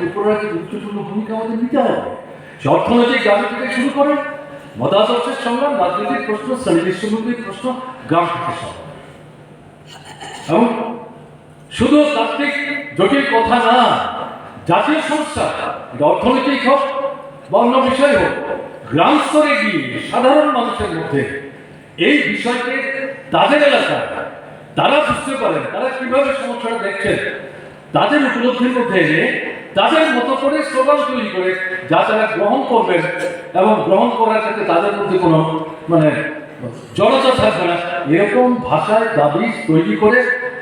ত্রিপুরা গুরুত্বপূর্ণ ভূমিকা আমাদের নিতে হবে। সে অর্থনৈতিক দাবি থেকে শুরু করে মতাদর্শের সংগ্রাম, রাজনৈতিক প্রশ্ন শ্রেণি বিশ্ববিদ্যালয় প্রশ্ন গ্রাম থেকে এবং শুধু তাত্ত্বিক জটিল কথা না, জাতীয় সমস্যা অর্থনৈতিক হোক বা অন্য বিষয় হোক, গ্রাম স্তরে গিয়ে সাধারণ মানুষের মধ্যে এই বিষয়কে তাদের এলাকায় তারা বুঝতে পারেন, তারা কীভাবে সমস্যাটা দেখছেন, তাদের উপলব্ধির মধ্যে এনে তাদের মতো করে স্লোগান তৈরি করে যা তারা গ্রহণ করবেন এবং গ্রহণ করার ক্ষেত্রে তাদের মধ্যে কোনো মানে জড়তা থাকবে না। এরকম ভাষায় দাবি তৈরি করে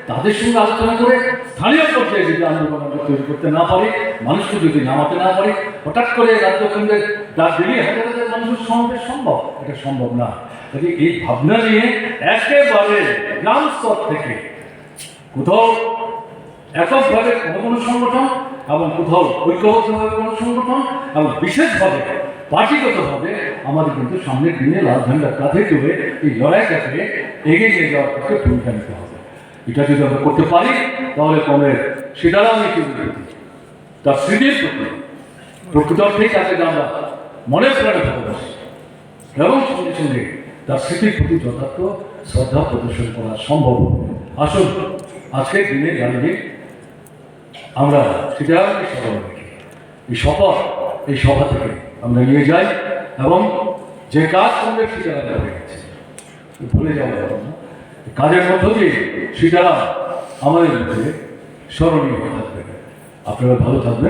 তাদের সঙ্গে আলোচনা করে স্থানীয় পর্যায়ে যদি আন্দোলন তৈরি করতে না পারি, মানুষকে যদি নামাতে না পারি, হঠাৎ করে রাজ্য কেন্দ্রের ডাক দিলেই হাজার মানুষের সমাবেশ সম্ভব। এটা সম্ভব না। কাজে এই ভাবনা নিয়ে একেবারে গ্রাম স্তর থেকে কোথাও এককভাবে কোনো কোনো সংগঠন এবং কোথাও ঐক্যবদ্ধভাবে কোনো সংগঠন এবং বিশেষভাবে পার্টিগতভাবে আমাদের কিন্তু সামনের দিনে লাল ঝান্ডার কাঁধে তুলে এই লড়াইটাকে এগিয়ে নিয়ে যাওয়ার পক্ষে ভূমিকা নিতে হবে। এটা যদি আমরা করতে পারি, তাহলে কমের সেটারও আমি কিন্তু তার স্মৃতির প্রতি প্রকৃত অর্থেই তাকে আমরা মনে প্রাণে ভালোবাসি, এবং সঙ্গে সঙ্গে তার স্মৃতির প্রতি যথার্থ শ্রদ্ধা প্রদর্শন করা সম্ভব আসুন, আজকের দিনে দাঁড়িয়ে আমরা রেখে এই শপথ এই সভা থেকে আমরা নিয়ে যাই এবং যে কাজ করলে সীতারাম হয়ে গেছে। ভুলে যাওয়া যাবে কাজের মধ্য দিয়ে সীতারাম আমাদের মধ্যে স্মরণীয় হয়ে থাকবে। আপনারা ভালো থাকবেন।